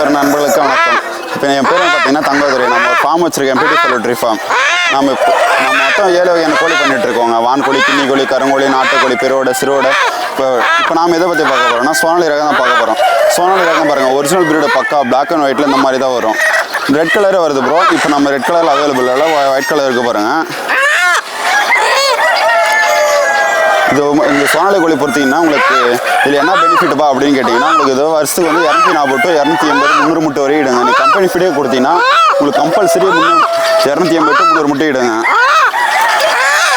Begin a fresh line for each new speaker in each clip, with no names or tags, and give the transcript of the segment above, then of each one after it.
விவசாய நண்பர்களுக்கு வணக்கம். இப்போ என் பேர் பார்த்தீங்கன்னா தங்கோதரி. நம்ம ஒரு ஃபார்ம் வச்சிருக்கேன் பிடி பல்லட்ரி ஃபார்ம் நம்ம இப்போ நம்ம மொத்தம் ஏழு வகையான கோழி பண்ணிட்டு இருக்கோங்க. வான்கோழி கிண்ணி கோழி கருங்கோழி நாட்டுக்கோழி பெருவோட சிறுவோட. இப்போ இப்போ நாம் எதை பற்றி பார்க்க போகிறோம்னா சோனாலி ரகம் தான் பார்க்க போகிறோம் சோனாலி ரகம் பாருங்கள் ஒரிஜினல் பீரியட் பக்கா பிளாக் அண்ட் ஒயிட்டில் இந்த மாதிரி தான் வரும். ரெட் கலரே வருது ப்ரோ இப்போ நம்ம ரெட் கலரில் அவைலபிள் இல்லை ஒயிட் கலர் இருக்கு பாருங்கள் இது இந்த சோனாலி கோழி பொறுத்தீங்கன்னா உங்களுக்கு இதில் என்ன பெனிஃபிட்பா அப்படின்னு கேட்டிங்கன்னா உங்களுக்கு இது வருஷத்துக்கு வந்து இரநூத்தி நாற்பது டு இரநூத்தி எண்பது முந்நூறு முட்டை வரையும் இடுங்க. நீங்கள் கம்பெனி ஃபீடே கொடுத்தீங்கன்னா உங்களுக்கு கம்பல்சரி இரநூத்தி எண்பது டு முந்நூறு முட்டை இடுங்க.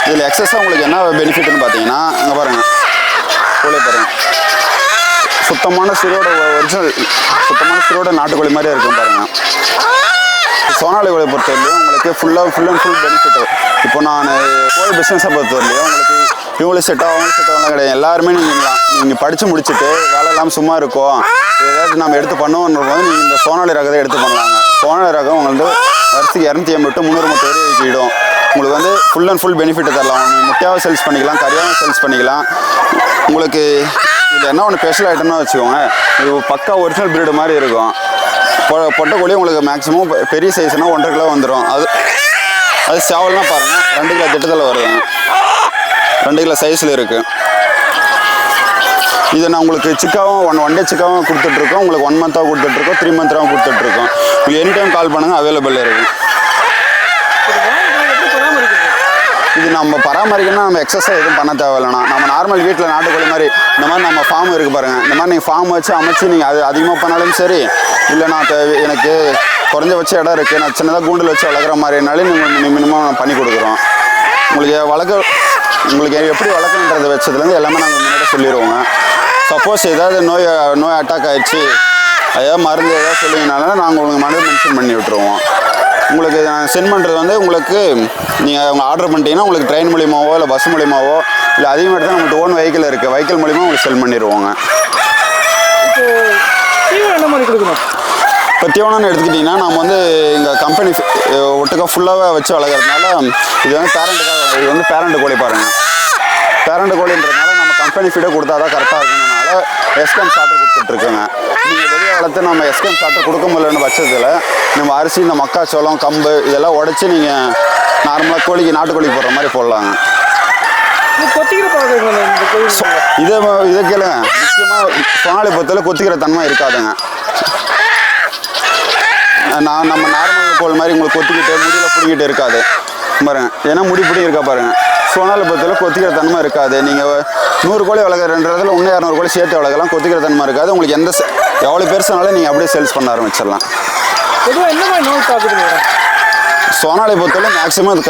இதில் எக்ஸஸாக உங்களுக்கு என்ன பெனிஃபிட்னு பார்த்தீங்கன்னா இங்கே பாருங்கள் கோழி பாருங்கள் சுத்தமான சிரோட ஒரிஜினல் சுத்தமான சிரோட நாட்டுக்கோழி மாதிரியே இருக்கும் பாருங்கள் சோனாலி கோழி பொறுத்தவரையிலையும் உங்களுக்கு ஃபுல்லாக ஃபுல் அண்ட் ஃபுல் பெனிஃபிட் இப்போ நான் கோழி பிஸ்னஸை பொறுத்தவரையிலையும் உங்களுக்கு இவங்களுக்கு செட் ஆகும் செட் ஆகலாம் கிடையாது. எல்லாருமே நீங்கள் நீங்கள் படித்து முடிச்சுட்டு வேலை இல்லாமல் சும்மா இருக்கும். ஏதாவது நம்ம எடுத்து பண்ணுவோன்ற போது நீங்கள் இந்த சோனாலி ரகத்தை எடுத்து பண்ணலாங்க. சோனாலி ரகம் உங்களுக்கு வந்து வருஷத்துக்கு இரநூத்தி எண்பது முந்நூறு முட்டை வரை விடும் உங்களுக்கு வந்து ஃபுல் அண்ட் ஃபுல் பெனிஃபிட் தரலாம். நீங்கள் முட்டையாகவும் சேல்ஸ் பண்ணிக்கலாம் கறியாகவும் சேல்ஸ் பண்ணிக்கலாம். உங்களுக்கு இது என்ன ஒன்று ஸ்பெஷல் ஐட்டம்னா வச்சுக்கோங்க. இது பக்கா ஒரிஜினல் பிரீடு மாதிரி இருக்கும். பொ- பொட்டைக்கோழி உங்களுக்கு மேக்ஸிமம் பெரிய சைஸ்னால் ஒன்றரை கிலோ வந்துடும் அது அது சேவல்னா பாருங்கள் ரெண்டு கிலோ திட்டத்தில் வருது ரெண்டு கிலோ சைஸில் இருக்குது இது நான் உங்களுக்கு சிக்காவும் ஒன் ஒன் டே சிக்காவும் கொடுத்துட்ருக்கோம் உங்களுக்கு ஒன் மந்த்தாகவும் கொடுத்துட்ருக்கோம் த்ரீ மந்த்தாகவும் கொடுத்துட்ருக்கோம் உங்களுக்கு எனி டைம் கால் பண்ணுங்கள் அவைலபிள் இருக்குது இது நம்ம பராமரிக்கணும்னா நம்ம எக்ஸசைஸ் எதுவும் பண்ண தேவையில்லைண்ணா. நம்ம நார்மல் வீட்டில் நாட்டுக்கோழி மாதிரி இந்த மாதிரி நம்ம ஃபார்ம் இருக்குது பாருங்கள் இந்த மாதிரி நீங்கள் ஃபார்ம் வச்சு அமைச்சு நீங்கள் அது அதிகமாக பண்ணாலும் சரி இல்லை நான் தேவை எனக்கு குறைஞ்சபட்ச இடம் இருக்குது நான் சின்னதாக கூண்டில் வச்சு வளர்க்குற மாதிரினாலும் நீங்கள் மினிமம் பண்ணி கொடுக்குறோம். உங்களுக்கு வளர்க்க உங்களுக்கு எப்படி வளர்க்கணுன்றத வச்சதுலேருந்து எல்லாமே நாங்கள் முன்னாடி சொல்லிடுவோங்க. சப்போஸ் ஏதாவது நோய் நோய் அட்டாக் ஆயிடுச்சு. ஏதாவது மருந்து ஏதாவது சொல்லிங்கனாலும் நாங்கள் உங்களுக்கு மருந்து மென்ஷன் பண்ணி விட்டுருவோம். உங்களுக்கு நான் சென்ட் பண்ணுறது வந்து உங்களுக்கு நீங்கள் அவங்க ஆர்டர் பண்ணிட்டீங்கன்னா உங்களுக்கு ட்ரெயின் மூலியமாவோ இல்லை பஸ் மூலியமாவோ இல்லை அதிகமாக எடுத்தால் நம்மளுக்கு ஓன் வெஹிக்கிள் இருக்குது வெஹிக்கிள் மூலிமா உங்களுக்கு செல் பண்ணிடுவோங்க.
என்ன மாதிரி கொடுக்கணும்?
இப்போ தீவனம்னு எடுத்துக்கிட்டிங்கன்னா நம்ம வந்து எங்கள் கம்பெனி ஒட்டுக்கா ஃபுல்லாகவே வச்சு வளர்க்குறதுனால இது வந்து பேரண்ட்டுக்காக இது வந்து பேரண்ட் கோழி பாருங்கள் பேரண்ட் கோழின்றதுனால நம்ம கம்பெனி ஃபீடை கொடுத்தா தான் கரெக்டாக இருக்கணும்னால எஸ்கம் ஸ்டார்டர் கொடுத்துட்ருக்கோங்க. நீங்கள் வெளியே வளர்த்து நம்ம எஸ்கம் ஸ்டார்டர் கொடுக்க முடியலன்னு பட்சத்தில் நம்ம அரிசி இந்த மக்காச்சோளம் கம்பு இதெல்லாம் உடச்சி நீங்கள் நார்மலாக கோழிக்கு நாட்டுக்கோழிக்கு போடுற மாதிரி போடலாங்க.
இது
இதை கேளுங்க. முக்கியமாக சோனாலி பொறுத்தவரை கொத்திக்கிற தன்மை இருக்காதுங்க. நான் நம்ம நார்மல் கோல் மாதிரி உங்களுக்கு கொத்திக்கிட்டு முடியல பிடிக்கிட்டு இருக்காது. பாருங்க. ஏன்னா முடி பிடி இருக்கா பாருங்க. சோனாலி பொறுத்தவரை கொத்திக்கிற தன்மை இருக்காது. நீங்கள் நூறு கோழி வளர்க்குறன்றதுல இன்னும் இரநூறு கோழி சேர்த்து வளர்க்கலாம். கொத்திக்கிற தன்மை இருக்காது. உங்களுக்கு எந்த எவ்வளோ பெருசானாலும் நீங்கள் அப்படியே சேல்ஸ் பண்ண ஆரம்பிச்சிடலாம். சோனாலி பொறுத்தவரை மேக்ஸிமம் அது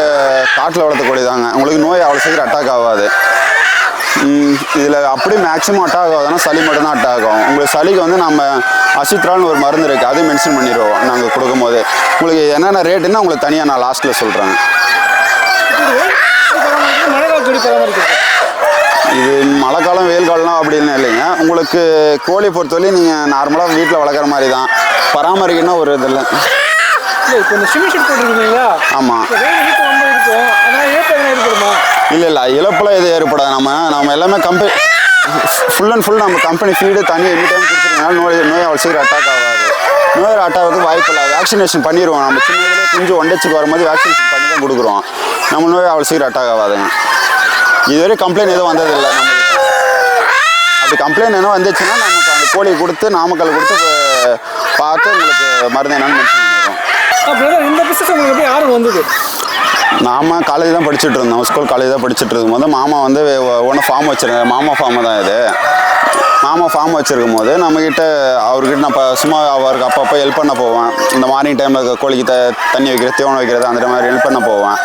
காட்டில் வளர்த்த கோழி தாங்க. உங்களுக்கு நோய் அவ்வளோ சீக்கிரம் அட்டாக் ஆகாது. இதில் அப்படி மேக்ஸிமம் அட்டாக் ஆகுதுன்னா சளி மட்டும்தான் அட்டாக் ஆகும். உங்களுக்கு சளிக்கு வந்து நம்ம அசித்ரான்னு ஒரு மருந்து இருக்குது அது மென்ஷன் பண்ணிடுவோம். நாங்கள் கொடுக்கும்போது. உங்களுக்கு என்னென்ன ரேட்டுன்னு உங்களுக்கு தனியாக நான் லாஸ்ட்டில் சொல்கிறேன்
மழை காலத்தொடி பராமரிக்கிறது
இது மழை காலம் வெயில் காலம் அப்படின்னு இல்லைங்க. உங்களுக்கு கோழி பொறுத்தவரை நீங்கள் நார்மலாக வீட்டில் வளர்க்குற மாதிரி தான் பராமரிக்கணும் ஒரு இதில்
இல்லை. இப்போ இந்த ஸ்விமிங் ஷூட் போட்டுருக்கீங்களா?
ஆமாம் இல்லை இல்லை இழப்பெல்லாம் எதுவும் ஏற்படாது. நம்ம நம்ம எல்லாமே கம்பெனி ஃபுல் அண்ட் ஃபுல் நம்ம கம்பெனி ஃபீடு தண்ணி எனி டைம் கொடுத்துருக்கனால நோய் நோய் அவ்வளோ சீக்கிரம் அட்டாக் ஆகாது. நோய் அட்டாக் ஆகிறதுக்கு வாய்ப்பு இல்லை. வேக்சினேஷன் பண்ணிடுவோம். நம்ம சின்னதுலேயே குஞ்சு ஒண்டச்சுக்கு வரும்போது வேக்சினேஷன் பண்ணி தான் கொடுக்குறோம். நம்ம நோய் அவ்வளோ சீக்கிரம் அட்டாக் ஆகாதுங்க இதுவரை கம்ப்ளைண்ட் எதுவும் வந்ததில்லை நம்மளுக்கு. அப்படி கம்ப்ளைண்ட் என்ன வந்துச்சுன்னா நமக்கு அந்த கோழியை கொடுத்து நாமக்கல் கொடுத்து பார்த்து உங்களுக்கு மருந்து என்னன்னு மென்ஷன்
இந்த பிசினஸ் உங்களுக்கு வந்தது?
நாம காலேஜ் தான் படிச்சுட்டு இருந்தோம். ஸ்கூல் காலேஜ் தான் படிச்சுட்டு இருக்கும்போது மாமா வந்து ஒன்று ஃபார்ம் வச்சிருக்கேன் மாமா ஃபார்ம் தான் இது. மாமா ஃபார்ம் வச்சுருக்கும் போது நம்மக்கிட்ட அவர்கிட்ட நான் இப்போ சும்மா அவருக்கு அப்பப்போ ஹெல்ப் பண்ண போவேன். இந்த மார்னிங் டைமில் கோழிக்கு த தண்ணி வைக்கிறது தீவனம் வைக்கிறது அந்த மாதிரி ஹெல்ப் பண்ண போவேன்.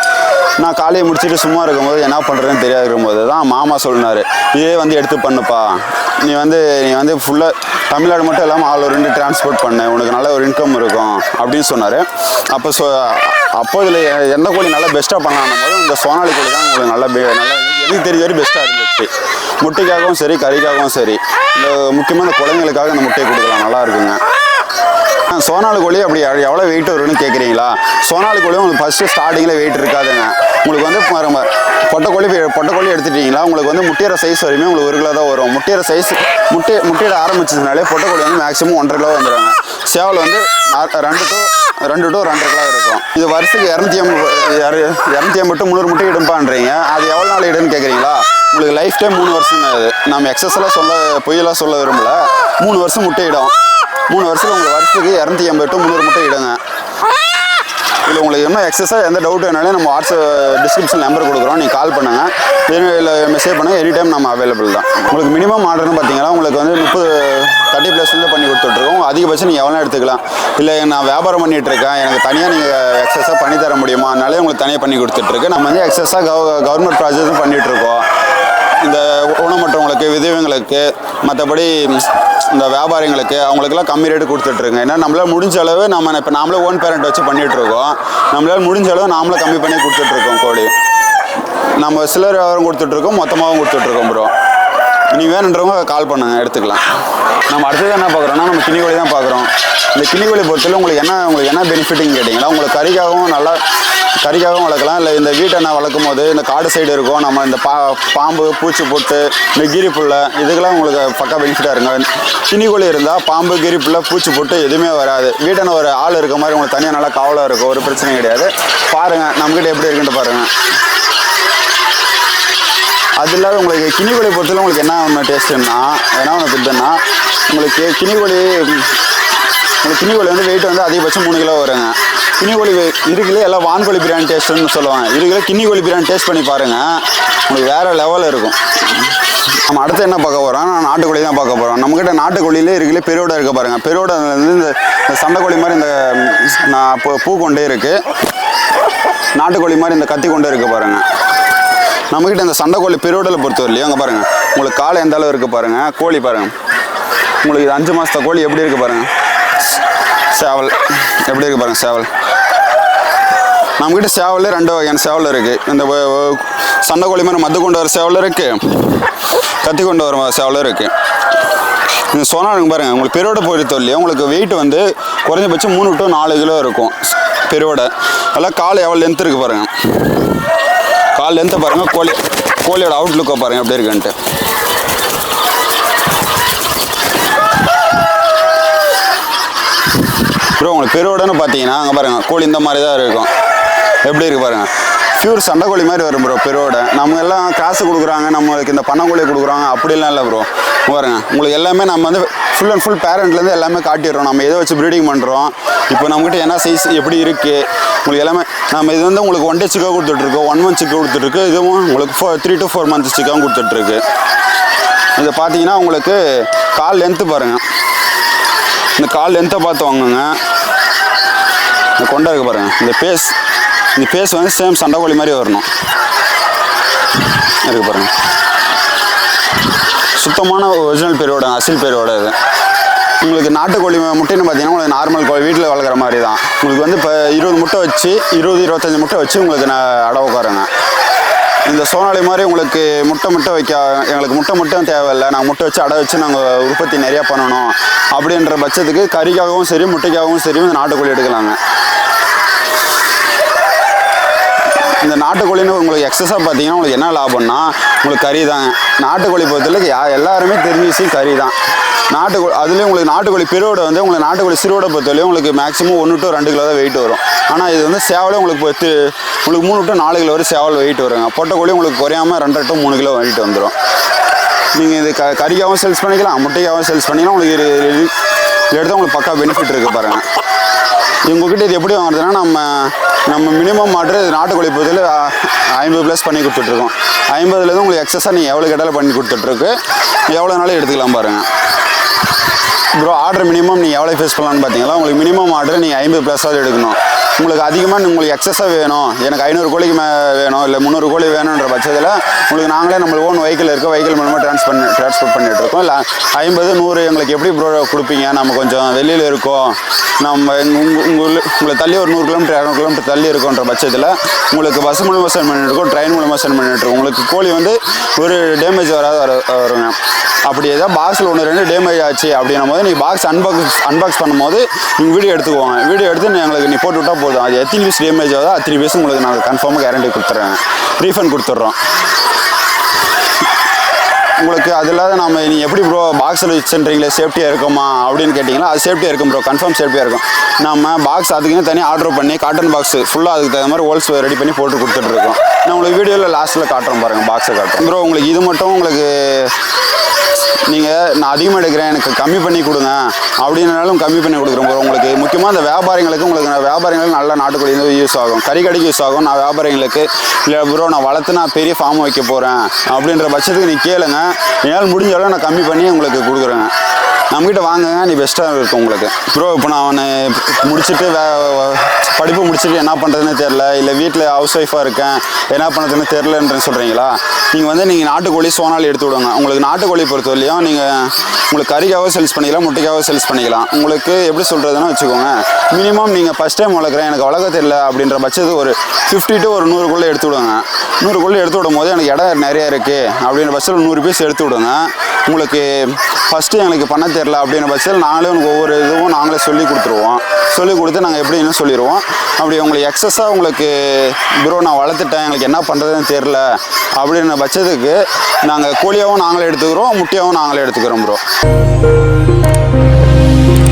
நான் காலையை முடிச்சுட்டு சும்மா இருக்கும்போது என்ன பண்ணுறதுன்னு தெரியாது இருக்கும்போது தான் மாமா சொன்னார் இதே வந்து எடுத்து பண்ணுப்பா. நீ வந்து நீ வந்து ஃபுல்லாக தமிழ்நாடு மட்டும் இல்லாமல் ஆல் ஒரு ரெண்டு டிரான்ஸ்போர்ட் பண்ணு. உனக்கு நல்ல ஒரு இன்கம் இருக்கும். அப்படின்னு சொன்னார். அப்போ சொ அப்போ இதில் எந்த கோழி நல்லா பெஸ்ட்டாக பண்ணலான்னும் போது இந்த சோனாலி கோழி தான் உங்களுக்கு நல்லா நல்லா எனக்கு தெரிஞ்ச வரைக்கும் பெஸ்ட்டாக இருந்துச்சு. முட்டைக்காகவும் சரி கறிக்காகவும் சரி. இந்த முக்கியமான குழந்தைங்களுக்காக இந்த முட்டையை கொடுக்கலாம். நல்லா இருக்குங்க. சோனாலு கோழி அப்படி எவ்வளோ வெயிட் வரும்னு கேட்குறீங்களா சோனாலு கோழி உங்களுக்கு ஃபஸ்ட்டு ஸ்டார்டிங்கில் வெயிட் இருக்காதுங்க. உங்களுக்கு வந்து பொட்டைக்கோழி பொட்டைக்கோழி எடுத்துட்டீங்களா? உங்களுக்கு வந்து முட்டையிற சைஸ் வரையுமே உங்களுக்கு ஒரு கிலோ தான் வரும். முட்டையிற சைஸ் முட்டை முட்டையிட ஆரம்பிச்சதுனாலே பொட்டைக்கோழி வந்து மேக்ஸிமம் ஒன்றரை கிலோ வந்துடுவாங்க சேவல் வந்து ரெண்டு டு ரெண்டு டு ரெண்டரை கிலோ இருக்கும். இது வருஷத்துக்கு இரநூத்தி ஐம்பது இரநூத்தி ஐம்பது டு முந்நூறு முட்டை இடும்பான்றீங்க. அது எவ்வளோ நாள் இடுன்னு கேட்குறீங்களா உங்களுக்கு லைஃப் டைம் மூணு வருஷம் அது நம்ம எக்ஸஸ்லாம் சொல்ல பொய்யெல்லாம் சொல்ல விரும்பல. மூணு வருஷம் முட்டை இடும். மூணு வருஷத்தில் உங்களுக்கு வருஷத்துக்கு இரநூத்தி ஐம்பது டு முந்நூறு முட்டை இடுங்க. இல்லை உங்களுக்கு என்ன எக்ஸஸாக எந்த டவுட் வேணாலும் நம்ம வாட்ஸ்அப் டிஸ்கிரிப்ஷன் நம்பர் கொடுக்குறோம். நீங்கள் கால் பண்ணுங்கள் இல்லை மெசேஜ் பண்ணுங்கள் எனி டைம் நம்ம அவைலபிள் தான். உங்களுக்கு மினிமம் ஆர்டர்னு பார்த்தீங்கன்னா உங்களுக்கு வந்து முப்பது தேர்ட்டி ப்ளஸ்லேருந்து பண்ணி கொடுத்துட்ருக்கோம். அதிகபட்சம் நீங்கள் எவ்வளோ எடுத்துக்கலாம்? இல்லை நான் வியாபாரம் பண்ணிகிட்ருக்கேன் இருக்கேன் எனக்கு தனியாக நீங்கள் எக்ஸஸாக பண்ணி தர முடியுமா? அதனாலே உங்களுக்கு தனியாக பண்ணி கொடுத்துட்ருக்கு. நம்ம வந்து எக்ஸஸாக கவர்மெண்ட் ப்ராஜெக்ட்டும் பண்ணிகிட்ருக்கோம் இந்த ஊனமற்றவங்களுக்கு விதவைங்களுக்கு மற்றபடி இந்த வியாபாரிங்களுக்கு அவங்களுக்கெல்லாம் கம்மி ரேட்டு கொடுத்துட்ருங்க. ஏன்னா நம்மளால் முடிஞ்ச அளவு நம்ம இப்போ நாமளே ஓன் பேரண்ட் வச்சு பண்ணிகிட்ருக்கோம் நம்மளால் முடிஞ்ச அளவு நாமளே கம்மி பண்ணி கொடுத்துட்ருக்கோம் கோழி. நம்ம சிலர் வியாபாரம் கொடுத்துட்ருக்கோம் மொத்தமாகவும் கொடுத்துட்ருக்கோம் ப்ரோ நீ வேணுன்றவங்க கால் பண்ணுங்க எடுத்துக்கலாம். நம்ம அடுத்தது என்ன பார்க்குறோம்னா நம்ம கிளி தான் பார்க்குறோம். இந்த கிளி கோழி பொறுத்தவரை உங்களுக்கு என்ன உங்களுக்கு என்ன பெனிஃபிட்னு கேட்டிங்கன்னா உங்களுக்கு கறிக்காகவும் நல்லா கறிக்காகவும் வளர்க்கலாம். இல்லை இந்த வீட்டை நான் வளர்க்கும் போது இந்த காடு சைடு இருக்கும் நம்ம இந்த பா பாம்பு பூச்சி பொட்டு இந்த கிரி புல்லை இதுக்கெல்லாம் உங்களுக்கு பக்கா பெனிஃபிட்டாக இருங்க கிளி கோழி இருந்தால் பாம்பு கிரி புல்லை பூச்சி பொட்டு எதுவுமே வராது. வீட்டை ஒரு ஆள் இருக்க மாதிரி உங்களுக்கு தனியாக நல்லா காவலாக இருக்கும் ஒரு பிரச்சனையும் கிடையாது. பாருங்கள் நம்மக்கிட்ட எப்படி இருக்குன்ட்டு பாருங்கள் அது இல்லாத உங்களுக்கு கினிக்கோழி பொறுத்தவரை உங்களுக்கு என்ன ஒன்று டேஸ்ட்டுன்னா என்ன ஒன்று பிடித்தன்னா உங்களுக்கு கினிக்கோழி உங்களுக்கு கினிக்கோழி வந்து வெயிட் வந்து அதிகபட்சம் மூணு கிலோ வருங்க. கினிக்கோழி இருக்குல்ல எல்லாம் வான்கோழி பிரியாணி டேஸ்ட்டுன்னு சொல்லுவாங்க. இருக்குல்ல கிணிக்கோழி பிரியாணி டேஸ்ட் பண்ணி பாருங்கள் உங்களுக்கு வேறு லெவலில் இருக்கும். நம்ம அடுத்து என்ன பார்க்க போகிறோம் நான் நாட்டுக்கோழி தான் பார்க்க போகிறோம் நம்மக்கிட்ட நாட்டுக்கோழியிலே இருக்குல்ல பெருவோட இருக்க பாருங்கள் பெருவோட வந்து இந்த சண்டைக்கோழி மாதிரி இந்த நான் பூ பூ கொண்டே இருக்குது நாட்டுக்கோழி மாதிரி இந்த கத்தி கொண்டே இருக்குது பாருங்கள் நம்மக்கிட்ட இந்த சண்டைக்கோழி பெருவிடலை பொறுத்தவரையிலையும் அங்கே பாருங்கள் உங்களுக்கு காலை எந்த அளவு இருக்குது பாருங்கள் கோழி பாருங்கள் உங்களுக்கு இது அஞ்சு மாதத்த கோழி எப்படி இருக்குது பாருங்கள் சேவல். எப்படி இருக்குது பாருங்கள் சேவல். நம்மக்கிட்ட சேவல் ரெண்டு வகையான சேவல் இருக்குது இந்த சண்டை கோழி மாதிரி மது கொண்டு வர சேவல் இருக்குது கத்தி கொண்டு வர சேவலும் இருக்குது இந்த சொன்னாங்க பாருங்கள் உங்களுக்கு பெருவோட இல்லையா? உங்களுக்கு வெயிட் வந்து குறைஞ்சபட்சம் மூணு டு நாலு கிலோ இருக்கும். பெருவோட. அதெல்லாம் கால் எவ்வளோ லென்த் இருக்குது பாருங்கள் கால் லென்த்தை பாருங்கள் கோழி கோழியோட அவுட்லுக்கை பாருங்கள் எப்படி இருக்குன்ட்டு. ப்ரோ உங்களுக்கு பெருவோடன்னு பார்த்தீங்கன்னா அங்கே பாருங்கள் கோழி இந்த மாதிரி தான் இருக்கும். எப்படி இருக்கு பாருங்கள் பியூர் கோழி மாதிரி வரும் ப்ரோ பெருவோட. நம்ம எல்லாம் காசு கொடுக்குறாங்க நம்மளுக்கு இந்த பண்ணங்கோழி கொடுக்குறாங்க அப்படிலாம் இல்லை ப்ரோ பாருங்க உங்களுக்கு எல்லாமே நம்ம வந்து ஃபுல் அண்ட் ஃபுல் பேரண்ட்லேருந்து எல்லாமே காட்டிடுறோம். நம்ம எதை வச்சு ப்ரீடிங் பண்ணுறோம் இப்போ நம்மகிட்ட என்ன சைஸ் எப்படி இருக்குது உங்களுக்கு எல்லாமே நம்ம இது வந்து உங்களுக்கு ஒன் டே சிக்காக கொடுத்துட்ருக்கோம் ஒன் மந்த் சிக்காக கொடுத்துட்ருக்கு இதுவும் உங்களுக்கு four three to four months சிக்காகவும் கொடுத்துட்ருக்கு இதை பார்த்தீங்கன்னா உங்களுக்கு கால் லென்த்து பாருங்கள் இந்த கால் லென்த்தை பார்த்து வாங்குங்க. இந்த கொண்டை இருக்கு பாருங்க. இந்த பேஸ் இந்த பேஸ் வந்து சேம் சண்டைக்கோழி மாதிரி வரணும். இருக்கு பாருங்க. சுத்தமான ஒரிஜினல் பேரோட அசில் பேரோட இது. உங்களுக்கு நாட்டுக்கோழி முட்டைன்னு பார்த்தீங்கன்னா உங்களுக்கு நார்மல் கோழி வீட்டில் வளர்க்குற மாதிரி தான். உங்களுக்கு வந்து இப்போ இருபது முட்டை வச்சு இருபது இருபத்தஞ்சி முட்டை வச்சு உங்களுக்கு நான் அடை உட்காருங்க இந்த சோனாலி மாதிரி உங்களுக்கு முட்டை முட்டை வைக்க எங்களுக்கு முட்டை மட்டும் தேவையில்லை. நாங்கள் முட்டை வச்சு அடை வச்சு நாங்கள் உற்பத்தி நிறையா பண்ணணும். அப்படின்ற பட்சத்துக்கு கறிக்காகவும் சரி முட்டைக்காகவும் சரி இந்த நாட்டுக்கோழி எடுக்கலாங்க. இந்த நாட்டுக்கோழின்னு உங்களுக்கு எக்ஸஸாக பார்த்தீங்கன்னா உங்களுக்கு என்ன லாபம்னா உங்களுக்கு கறி தாங்க நாட்டுக்கோழி பொறுத்தளவுக்கு யா எல்லாருமே தெரிஞ்சு கறி தான் நாட்டுக்கோழி அதுலேயும் உங்களுக்கு நாட்டுக்கோழி பெருவோட வந்து உங்களுக்கு நாட்டுக்கோழி சிறுவோட பொறுத்தவரையும் உங்களுக்கு மேக்ஸிமம் ஒன்று டு ரெண்டு கிலோ தான் வெயிட் வரும். ஆனால் இது வந்து சேவலே உங்களுக்கு பத்து உங்களுக்கு மூணு டு நாலு கிலோ வரை சேவல் வெயிட் வருங்க. பொட்டைக்கோழி உங்களுக்கு குறையாமல் ரெண்டரை டு மூணு கிலோ வெயிட் வந்துடும் நீங்கள் இது க கறிக்காகவும் சேல்ஸ் பண்ணிக்கலாம் முட்டைக்காகவும் சேல்ஸ் பண்ணிக்கலாம். உங்களுக்கு இது எடுத்தால் உங்களுக்கு பக்கா பெனிஃபிட் இருக்குது பாருங்கள் உங்ககிட்ட இது எப்படி வாங்குறதுன்னா நம்ம நம்ம மினிமம் ஆர்டர் நாட்டுக்கோழி பொறுத்தல ஐம்பது ப்ளஸ் பண்ணி கொடுத்துட்ருக்கோம் ஐம்பதுலேருந்து உங்களுக்கு எக்ஸஸாக நீங்கள் எவ்வளோ கேட்டாலும் பண்ணி கொடுத்துட்ருக்கு எவ்வளோனாலும் எடுத்துக்கலாம் பாருங்கள் ப்ரோ ஆர்டர் மினிமம் நீங்கள் எவ்வளோ ஃபேஸ் பண்ணலான்னு பார்த்தீங்களா உங்களுக்கு மினிமம் ஆர்டர் நீங்கள் ஐம்பது ப்ளஸ்ஸாவது எடுக்கணும். உங்களுக்கு அதிகமாக உங்களுக்கு எக்ஸஸாக வேணும். எனக்கு ஐநூறு கோழிக்கு மே வேணும் இல்லை முந்நூறு கோழி வேணுன்ற பட்சத்தில் உங்களுக்கு நாங்களே நம்ம ஓன் வெஹிக்கிள் இருக்க. வெஹிக்கிள் மூலமாக ட்ரான்ஸ் பண்ணி ட்ரான்ஸ்போர்ட் பண்ணிட்டு இருக்கோம். இல்லை ஐம்பது நூறு எங்களுக்கு எப்படி ப்ரோ கொடுப்பீங்க? நம்ம கொஞ்சம் வெளியில் இருக்கோம். நம்ம உங்கள் உங்கள் உங்களை தள்ளி ஒரு நூறு கிலோமீட்டர் இரநூறு கிலோமீட்டர் தள்ளி இருக்கோன்ற பட்சத்தில் உங்களுக்கு பஸ் மூலமாக சென்ட் பண்ணிட்டு இருக்கோம். ட்ரெயின் மூலமாக சென்ட் பண்ணிட்டு இருக்கோம். உங்களுக்கு கோழி வந்து ஒரு டேமேஜ் வராது வர வருங்க. அப்படி ஏதாவது பாக்ஸில் ஒன்று ரெண்டு டேமேஜ் ஆச்சு அப்படின்னும் போது நீங்கள் பாக்ஸ் அன்பாக்ஸ் அன்பாக்ஸ் பண்ணும்போது நீங்கள் வீடியோ எடுத்துக்குவாங்க வீடியோ எடுத்து நீ எங்களுக்கு நீ போட்டு விட்டால் போதும் அது எத்தனை பீஸ் டேமேஜ் ஆகுதோ அத்தனை பீஸ் உங்களுக்கு நாங்கள் கன்ஃபார்மாக கேரண்டி கொடுத்துட்றேன் ரீஃபண்ட் கொடுத்துட்றோம் உங்களுக்கு அது இல்லாத நம்ம நீ எப்படி ப்ரோ பாக்ஸில் வச்சுன்றீங்களே சேஃப்டியாக இருக்குமா அப்படின்னு கேட்டிங்கன்னா அது சேஃப்டியாக இருக்கும் ப்ரோ கன்ஃபார்ம் சேஃப்டியாக இருக்கும். நம்ம பாக்ஸ் அதுக்குன்னு தனியாக ஆர்டர் பண்ணி காட்டன் பாக்ஸ் ஃபுல்லாக அதுக்கு தகுந்த மாதிரி ஹோல்ஸ் ரெடி பண்ணி போட்டு கொடுத்துட்ருக்கோம் நான் உங்களுக்கு வீடியோவில் லாஸ்ட்டில் காட்டுறோம் பாருங்கள் பாக்ஸை காட்டுறோம் ப்ரோ உங்களுக்கு இது மட்டும் உங்களுக்கு நீங்கள் நான் அதிகமாக எடுக்கிறேன் எனக்கு கம்மி பண்ணி கொடுங்க. அப்படின்னாலும் கம்மி பண்ணி கொடுக்குறோம் ப்ரோ உங்களுக்கு முக்கியமாக அந்த வியாபாரிங்களுக்கு உங்களுக்கு நான் வியாபாரிங்களுக்கு நல்ல நாட்டுக்கோழி வந்து யூஸ் ஆகும். கறி கடைக்கு யூஸ் ஆகும். நான் வியாபாரிங்களுக்கு இல்லை ப்ரோ நான் வளர்த்து நான் பெரிய ஃபார்ம் வைக்க போகிறேன் அப்படின்ற பட்சத்துக்கு நீ கேளுங்க. என்னால் முடிஞ்ச அளவு நான் கம்மி பண்ணி உங்களுக்கு கொடுக்குறேங்க நம்மகிட்ட வாங்குங்க நீ பெஸ்ட்டாக இருக்கும் உங்களுக்கு. ப்ரோ இப்போ நான் அவனை முடிச்சுட்டு வே படிப்பு முடிச்சுட்டு என்ன பண்ணுறதுன்னு தெரில இல்லை வீட்டில் ஹவுஸ் ஒய்ஃபாக இருக்கேன் என்ன பண்ணுறதுன்னு தெரிலன்றேன்னு சொல்கிறீங்களா நீங்கள் வந்து நீங்கள் நாட்டுக்கோழி சோனாலி எடுத்து விடுங்க. உங்களுக்கு நாட்டுக்கோழி பொறுத்தவரையிலையும் நீங்கள் உங்களுக்கு கறிக்காகவும் சேல்ஸ் பண்ணிக்கலாம் முட்டைக்காகவும் சேல்ஸ் பண்ணிக்கலாம். உங்களுக்கு எப்படி சொல்கிறதுன்னு வச்சுக்கோங்க. மினிமம் நீங்கள் ஃபஸ்ட் டைம் வளர்க்குறேன் எனக்கு வளர்க்க தெரியல அப்படின்ற பட்சத்துக்கு ஒரு ஃபிஃப்டி டு ஒரு நூறுக்குள்ளே எடுத்து விடுங்க. நூறுக்குள்ளே எடுத்து விடும் போது எனக்கு இடம் நிறையா இருக்குது அப்படின்ற பட்சத்தில் நூறு பீஸ் எடுத்து விடுங்க. உங்களுக்கு ஃபஸ்ட்டு எங்களுக்கு பண்ண தெரில அப்படின்ற பட்சத்தில் நாங்களே உனக்கு ஒவ்வொரு இதுவும் நாங்களே சொல்லி கொடுத்துருவோம். சொல்லி கொடுத்து நாங்கள் எப்படின்னு சொல்லிடுவோம் அப்படி உங்களுக்கு எக்ஸஸாக உங்களுக்கு ப்ரோ நான் வளர்த்துட்டேன் எங்களுக்கு என்ன பண்ணுறதுன்னு தெரில அப்படின்ற பட்சத்துக்கு நாங்கள் கோழியாகவும் நாங்களே எடுத்துக்கிறோம் முட்டையாகவும் நாங்களே எடுத்துக்கிறோம் ப்ரோ